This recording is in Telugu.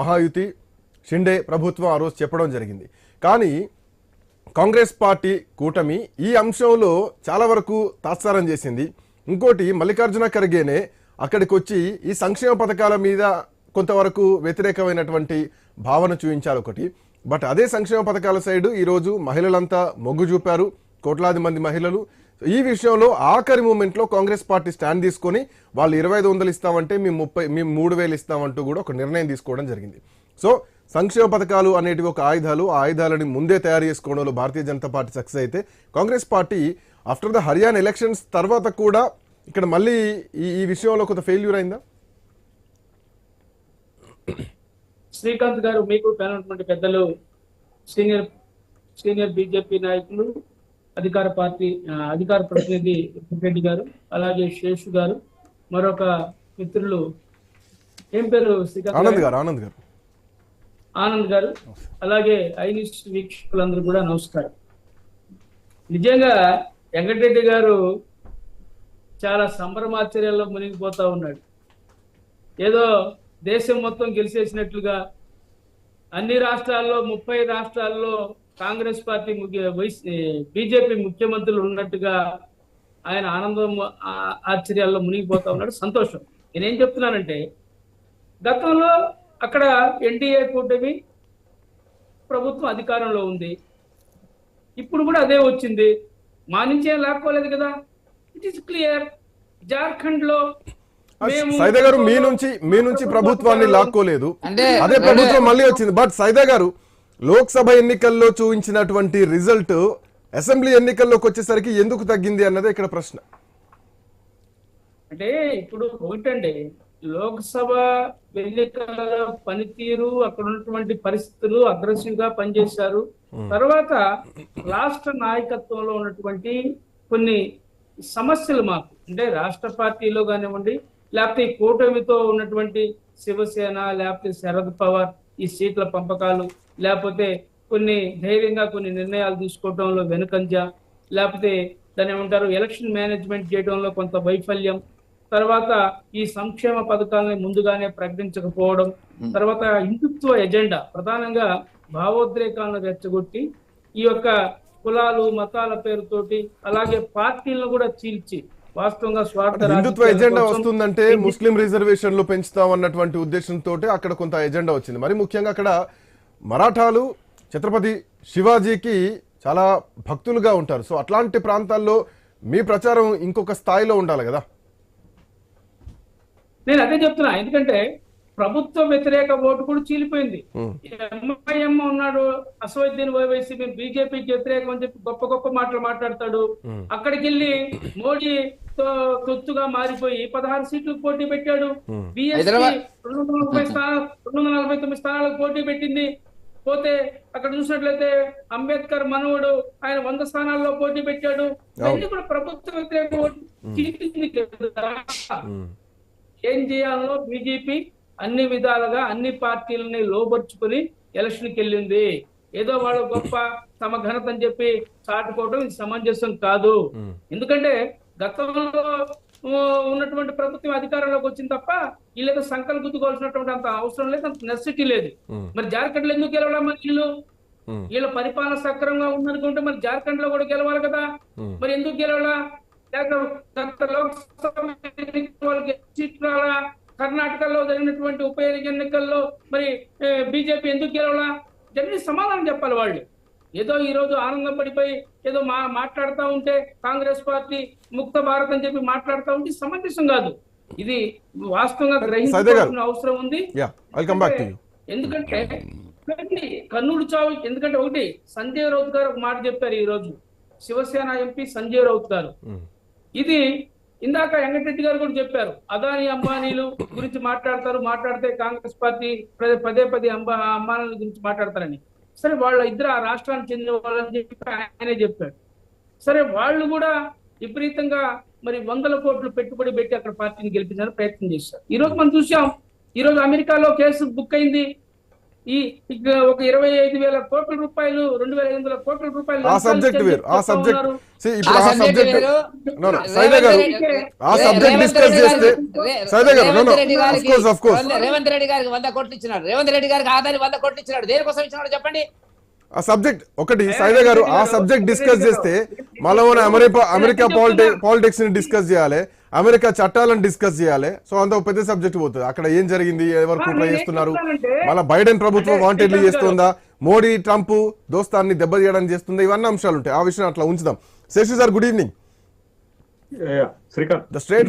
మహాయుతి షిండే ప్రభుత్వం ఆ రోజు చెప్పడం జరిగింది. కానీ కాంగ్రెస్ పార్టీ కూటమి ఈ అంశంలో చాలా వరకు తాత్సారం చేసింది. ఇంకోటి మల్లికార్జున ఖర్గేనే అక్కడికి వచ్చి ఈ సంక్షేమ పథకాల మీద కొంతవరకు వ్యతిరేకమైనటువంటి భావన చూపించారు ఒకటి. బట్ అదే సంక్షేమ పథకాల సైడు ఈరోజు మహిళలంతా మొగ్గు చూపారు. కోట్లాది మంది మహిళలు ఈ విషయంలో ఆఖరి మూమెంట్లో కాంగ్రెస్ పార్టీ స్టాండ్ తీసుకొని వాళ్ళు ఇరవై ఐదు వందలు ఇస్తామంటే మేము ముప్పై మేము మూడు వేలు ఇస్తామంటూ కూడా ఒక నిర్ణయం తీసుకోవడం జరిగింది. సో సంక్షేమ పథకాలు అనేటివి ఒక ఆయుధాలు ఆ ఆయుధాలని ముందే తయారు చేసుకోవడంలో భారతీయ జనతా పార్టీ సక్సెస్ అయితే Congress party after the Haryana elections తర్వాత కూడా ఇక్కడ మళ్ళీ ఈ ఈ విషయంలో కొంత ఫెయిల్యూర్ అయిందా? శ్రీకాంత్ గారు మీకు పెద్దలు సీనియర్ సీనియర్ బీజేపీ నాయకులు అధికార పార్టీ అధికార ప్రతినిధి రెడ్డి గారు అలాగే శేషు గారు మరొక మిత్రులు. ఏం పేరు గారు? ఆనంద్ గారు ఆనంద్ గారు. అలాగే ఐనిస్ వీక్షకులందరూ కూడా నమస్కారం. నిజంగా వెంకటరెడ్డి గారు చాలా సంబరమాచర్యాల్లో మునిగిపోతా ఉన్నాడు. ఏదో దేశం మొత్తం గెలిచేసినట్లుగా అన్ని రాష్ట్రాల్లో ముప్పై రాష్ట్రాల్లో కాంగ్రెస్ పార్టీ ముఖ్య- వైస్ బీజేపీ ముఖ్యమంత్రులు ఉన్నట్టుగా ఆయన ఆనందం ఆ- ఆశ్చర్యాల్లో మునిగిపోతా ఉన్నాడు. సంతోషం. నేనేం చెప్తున్నానంటే గతంలో అక్కడ ఎన్డీఏ కూటమి ప్రభుత్వం అధికారంలో ఉంది. ఇప్పుడు కూడా అదే వచ్చింది. మా నుంచి ఏం లాక్కోలేదు కదా? ఇట్ ఈస్ క్లియర్ జార్ఖండ్లో మేము సైదా గారు మీ నుంచి మీ నుంచి ప్రభుత్వాన్ని లాక్కోలేదు. అదే ప్రభుత్వం మళ్ళీ వచ్చింది. బట్ సైదా గారు లోక్సభ ఎన్నికల్లో చూపించినటువంటి రిజల్ట్ అసెంబ్లీ ఎన్నికల్లోకి వచ్చేసరికి ఎందుకు తగ్గింది అన్నదే ఇక్కడ ప్రశ్న. అంటే ఇప్పుడు ఒకటండి లోక్సభ ఎన్నికల పనితీరు అక్కడ ఉన్నటువంటి పరిస్థితులు అగ్రెసివ్గా పనిచేశారు తర్వాత రాష్ట్ర నాయకత్వంలో ఉన్నటువంటి కొన్ని సమస్యలు మాకు అంటే రాష్ట్ర పార్టీలో కానివ్వండి లేకపోతే ఈ కూటమితో ఉన్నటువంటి శివసేన లేకపోతే శరద్ పవార్ ఈ సీట్ల పంపకాలు లేకపోతే కొన్ని ధైర్యంగా కొన్ని నిర్ణయాలు తీసుకోవడంలో వెనుకంజ లేకపోతే దాని ఏమంటారు ఎలక్షన్ మేనేజ్మెంట్ చేయడంలో కొంత వైఫల్యం. తర్వాత ఈ సంక్షేమ పథకాలని ముందుగానే ప్రకటించకపోవడం. తర్వాత హిందుత్వ ఎజెండా ప్రధానంగా భావోద్రేకాలను రెచ్చగొట్టి ఈ యొక్క కులాలు మతాల పేరుతోటి అలాగే పార్టీలను కూడా చీల్చి వాస్తవంగా స్వార్థ హిందుత్వ ఎజెండా వస్తుందంటే ముస్లిం రిజర్వేషన్లు పెంచుతాం అన్నటువంటి ఉద్దేశంతో అక్కడ కొంత ఎజెండా వచ్చింది. మరి ముఖ్యంగా అక్కడ మరాఠాలు ఛత్రపతి శివాజీకి చాలా భక్తులుగా ఉంటారు. సో అట్లాంటి ప్రాంతాల్లో మీ ప్రచారం ఇంకొక స్థాయిలో ఉండాలి కదా? నేను అదే చెప్తున్నా. ఎందుకంటే ప్రభుత్వ వ్యతిరేక ఓటు కూడా చీలిపోయింది. ఎంఐఎం ఉన్నాడు అసదుద్దీన్ ఓవైసీ మేము బీజేపీకి వ్యతిరేకం అని చెప్పి గొప్ప గొప్ప మాటలు మాట్లాడతాడు. అక్కడికి వెళ్ళి మోడీ తొత్తుగా మారిపోయి పదహారు సీట్లు పోటీ పెట్టాడు. బీఎస్పీ రెండు వందల నలభై స్థానాలు రెండు వందల నలభై తొమ్మిది స్థానాలకు పోటీ పెట్టింది. పోతే అక్కడ చూసినట్లయితే అంబేద్కర్ మనవుడు ఆయన వంద స్థానాల్లో పోటీ పెట్టాడు. ఇవన్నీ కూడా ప్రభుత్వ. ఏం చేయాలో బీజేపీ అన్ని విధాలుగా అన్ని పార్టీలని లోబర్చుకుని ఎలక్షన్కి వెళ్ళింది. ఏదో వాళ్ళు గొప్ప తమ ఘనత అని చెప్పి చాటుకోవడం ఇది సమంజసం కాదు. ఎందుకంటే గతంలో ఉన్నటువంటి ప్రభుత్వం అధికారంలోకి వచ్చింది తప్ప వీళ్ళేదో సంకల్ గుద్దుకోవాల్సినటువంటి అంత అవసరం లేదు అంత నెసిటీ లేదు. మరి జార్ఖండ్లో ఎందుకు గెలవడం మరి వీళ్ళు. వీళ్ళ పరిపాలన సక్రమంగా ఉందనుకుంటే మరి జార్ఖండ్లో కూడా గెలవాలి కదా. మరి ఎందుకు గెలవలా? కర్ణాటకలో జరిగినటువంటి ఉప ఎన్నికల్లో మరి బీజేపీ ఎందుకు గెలవలా? జల్లి సమాధానం చెప్పాలి వాళ్ళు. ఏదో ఈ రోజు ఆనందం పడిపోయి ఏదో మా మాట్లాడుతూ ఉంటే కాంగ్రెస్ పార్టీ ముక్త భారత్ అని చెప్పి మాట్లాడుతూ ఉంటే సమంజసం కాదు. ఇది వాస్తవంగా. గ్రహించాల్సిన అవసరం ఉంది. ఎందుకంటే కర్నూలు చావు ఎందుకంటే ఒకటి సంజయ్ రౌత్ గారు ఒక మాట చెప్పారు ఈ రోజు. శివసేన ఎంపీ సంజయ్ రౌత్ గారు. ఇది ఇందాక వెంకటరెడ్డి గారు కూడా చెప్పారు. అదాని అంబానీలు గురించి మాట్లాడతారు మాట్లాడితే కాంగ్రెస్ పార్టీ పదే- పదే పదే అంబా అంబానీల గురించి మాట్లాడతారని. సరే వాళ్ళ ఇద్దరు ఆ రాష్ట్రానికి చెందిన వాళ్ళని చెప్పి ఆయనే చెప్పాడు. సరే వాళ్ళు కూడా విపరీతంగా మరి వందల కోట్లు పెట్టుబడి పెట్టి అక్కడ పార్టీని గెలిపించడానికి ప్రయత్నం చేశారు. ఈ రోజు మనం చూసాం ఈ రోజు అమెరికాలో కేసు బుక్ అయింది. ఈ ఇక ఒక ఇరవై ఐదు వేల కోట్ల రూపాయలు రెండు వేల ఐదు వందల కోట్ల రూపాయలు ఆ సబ్జెక్ట్ వేరు ఆ సబ్జెక్ట్. ఇప్పుడు ఆ సబ్జెక్ట్ సైదా గారు రెడ్డి- ఆ సబ్జెక్ట్ రేవంత్ డిస్కస్ రెడ్డి చేస్తే సైదా గారు రేవంత్ రెడ్డి గారికి కోర్స్ ఆఫ్ కోర్స్ వంద- రేవంత్ రెడ్డి గారికి వంద కోట్లు ఇచ్చినాడు. రేవంత్ రెడ్డి గారికి ఆదాని వంద కోట్లు ఇచ్చినాడు. దేనికోసం ఇచ్చినాడు చెప్పండి? ఆ సబ్జెక్ట్ ఒకటి సైదా గారు ఆ సబ్జెక్ట్ డిస్కస్ చేస్తే మళ్ళీ అమెరికా అమెరికా పాలిటి పాలిటిక్స్ని డిస్కస్ చేయాలి. అమెరికా చట్టాలను డిస్కస్ చేయాలి. సో అంత పెద్ద సబ్జెక్ట్ పోతుంది. అక్కడ ఏం జరిగింది? ఎవరు కుట్ర నేనేం చేస్తున్నారు? మళ్ళీ బైడెన్ ప్రభుత్వం వాంటెడ్లీ చేస్తుందా? మోడీ ట్రంప్ దోస్తాన్ని దెబ్బతీయడానికి చేస్తుందా? ఇవన్నీ అంశాలు ఉంటాయి. ఆ విషయం అట్లా ఉంచుదాం. Shashi sir good evening yeah, Srikanth. The straight